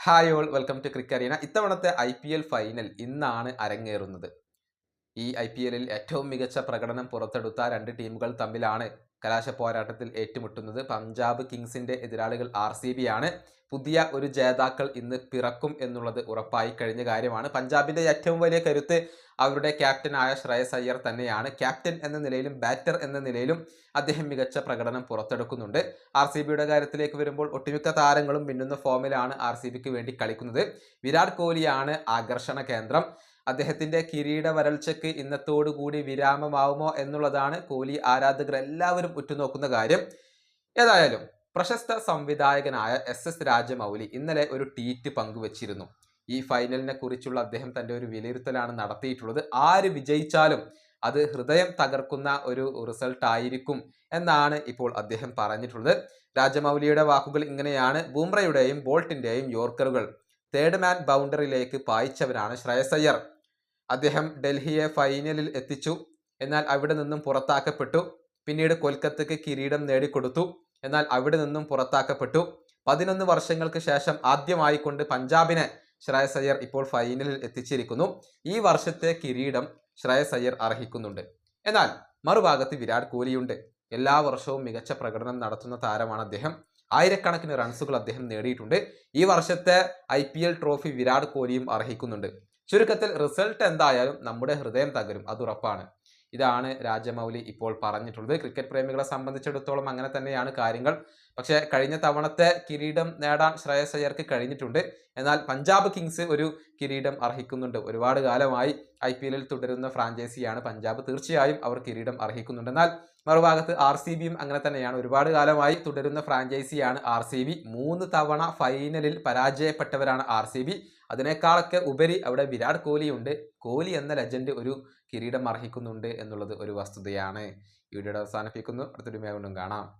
Hi all welcome to crick അറിയണ ഇത്തവണത്തെ I P L final ഇന്നാണ് അരങ്ങേറുന്നത്. ഈ ഐ പി എല്ലിൽ ഏറ്റവും മികച്ച പ്രകടനം പുറത്തെടുത്ത രണ്ട് ടീമുകൾ തമ്മിലാണ് കലാശ പോരാട്ടത്തിൽ ഏറ്റുമുട്ടുന്നത് പഞ്ചാബ് കിങ്സിന്റെ എതിരാളികൾ ആർ സി ബി ആണ്. പുതിയ ഒരു ജേതാക്കൾ ഇന്ന് പിറക്കും എന്നുള്ളത് ഉറപ്പായി കഴിഞ്ഞ കാര്യമാണ്. പഞ്ചാബിന്റെ ഏറ്റവും വലിയ കരുത്ത് അവരുടെ ക്യാപ്റ്റനായ ശ്രേയസ് അയ്യർ തന്നെയാണ്. ക്യാപ്റ്റൻ എന്ന നിലയിലും ബാറ്റർ എന്ന നിലയിലും അദ്ദേഹം മികച്ച പ്രകടനം പുറത്തെടുക്കുന്നുണ്ട്. ആർ സി ബിയുടെ കാര്യത്തിലേക്ക് വരുമ്പോൾ ഒട്ടുമിക്ക താരങ്ങളും മിന്നുന്ന ഫോമിലാണ് ആർ സി ബിക്ക് വേണ്ടി കളിക്കുന്നത്. വിരാട് കോഹ്ലിയാണ് ആകർഷണ കേന്ദ്രം. അദ്ദേഹത്തിന്റെ കിരീട വരൾച്ചയ്ക്ക് ഇന്നത്തോടുകൂടി വിരാമമാവുമോ എന്നുള്ളതാണ് കോഹ്ലി ആരാധകർ എല്ലാവരും ഉറ്റുനോക്കുന്ന കാര്യം. ഏതായാലും പ്രശസ്ത സംവിധായകനായ എസ് എസ് രാജമൗലി ഇന്നലെ ഒരു ട്വീറ്റ് പങ്കുവച്ചിരുന്നു. ഈ ഫൈനലിനെ കുറിച്ചുള്ള അദ്ദേഹം തന്റെ ഒരു വിലയിരുത്തലാണ് നടത്തിയിട്ടുള്ളത്. ആര് വിജയിച്ചാലും അത് ഹൃദയം തകർക്കുന്ന ഒരു റിസൾട്ട് ആയിരിക്കും എന്നാണ് ഇപ്പോൾ അദ്ദേഹം പറഞ്ഞിട്ടുള്ളത്. രാജമൗലിയുടെ വാക്കുകൾ ഇങ്ങനെയാണ്. ബൂംറയുടെയും ബോൾട്ടിന്റെയും യോർക്കറുകൾ തേർഡ് മാൻ ബൗണ്ടറിയിലേക്ക് പായിച്ചവരാണ് ശ്രേയസ് അയ്യർ. അദ്ദേഹം ഡൽഹിയെ ഫൈനലിൽ എത്തിച്ചു. എന്നാൽ അവിടെ നിന്നും പുറത്താക്കപ്പെട്ടു. പിന്നീട് കൊൽക്കത്തയ്ക്ക് കിരീടം നേടിക്കൊടുത്തു. എന്നാൽ അവിടെ നിന്നും പുറത്താക്കപ്പെട്ടു. പതിനൊന്ന് വർഷങ്ങൾക്ക് ശേഷം ആദ്യമായി കൊണ്ട് പഞ്ചാബിനെ ശ്രേയസ് അയ്യർ ഇപ്പോൾ ഫൈനലിൽ എത്തിച്ചിരിക്കുന്നു. ഈ വർഷത്തെ കിരീടം ശ്രേയസ് അയ്യർ അർഹിക്കുന്നുണ്ട്. എന്നാൽ മറുഭാഗത്ത് വിരാട് കോഹ്ലിയുണ്ട്. എല്ലാ വർഷവും മികച്ച പ്രകടനം നടത്തുന്ന താരമാണ് അദ്ദേഹം. ആയിരക്കണക്കിന് റൺസുകൾ അദ്ദേഹം നേടിയിട്ടുണ്ട്. ഈ വർഷത്തെ ഐ ട്രോഫി വിരാട് കോഹ്ലിയും അർഹിക്കുന്നുണ്ട്. ചുരുക്കത്തിൽ റിസൾട്ട് എന്തായാലും നമ്മുടെ ഹൃദയം തകരും അത് ഉറപ്പാണ്. ഇതാണ് രാജമൗലി ഇപ്പോൾ പറഞ്ഞിട്ടുള്ളത്. ക്രിക്കറ്റ് പ്രേമികളെ സംബന്ധിച്ചിടത്തോളം അങ്ങനെ തന്നെയാണ് കാര്യങ്ങൾ. പക്ഷേ കഴിഞ്ഞ തവണത്തെ കിരീടം നേടാൻ ശ്രേയസ് അയ്യർക്ക് കഴിഞ്ഞിട്ടുണ്ട്. എന്നാൽ പഞ്ചാബ് കിങ്സ് ഒരു കിരീടം അർഹിക്കുന്നുണ്ട്. ഒരുപാട് കാലമായി ഐ പി എല്ലിൽ തുടരുന്ന ഫ്രാഞ്ചൈസിയാണ് പഞ്ചാബ്. തീർച്ചയായും അവർ കിരീടം അർഹിക്കുന്നുണ്ട്. എന്നാൽ മറുഭാഗത്ത് ആർ സി ബിയും അങ്ങനെ തന്നെയാണ്. ഒരുപാട് കാലമായി തുടരുന്ന ഫ്രാഞ്ചൈസിയാണ് ആർ സി ബി. മൂന്ന് തവണ ഫൈനലിൽ പരാജയപ്പെട്ടവരാണ് ആർ സി ബി. അതിനേക്കാളൊക്കെ ഉപരി അവിടെ വിരാട് കോഹ്ലി ഉണ്ട് കോഹ്ലി എന്ന ലെജൻഡ് ഒരു കിരീടം അർഹിക്കുന്നുണ്ട് എന്നുള്ളത് ഒരു വസ്തുതയാണ്. ഈ വീഡിയോയുടെ അവസാനിപ്പിക്കുന്നു. അടുത്തൊരു കൊണ്ടും കാണാം.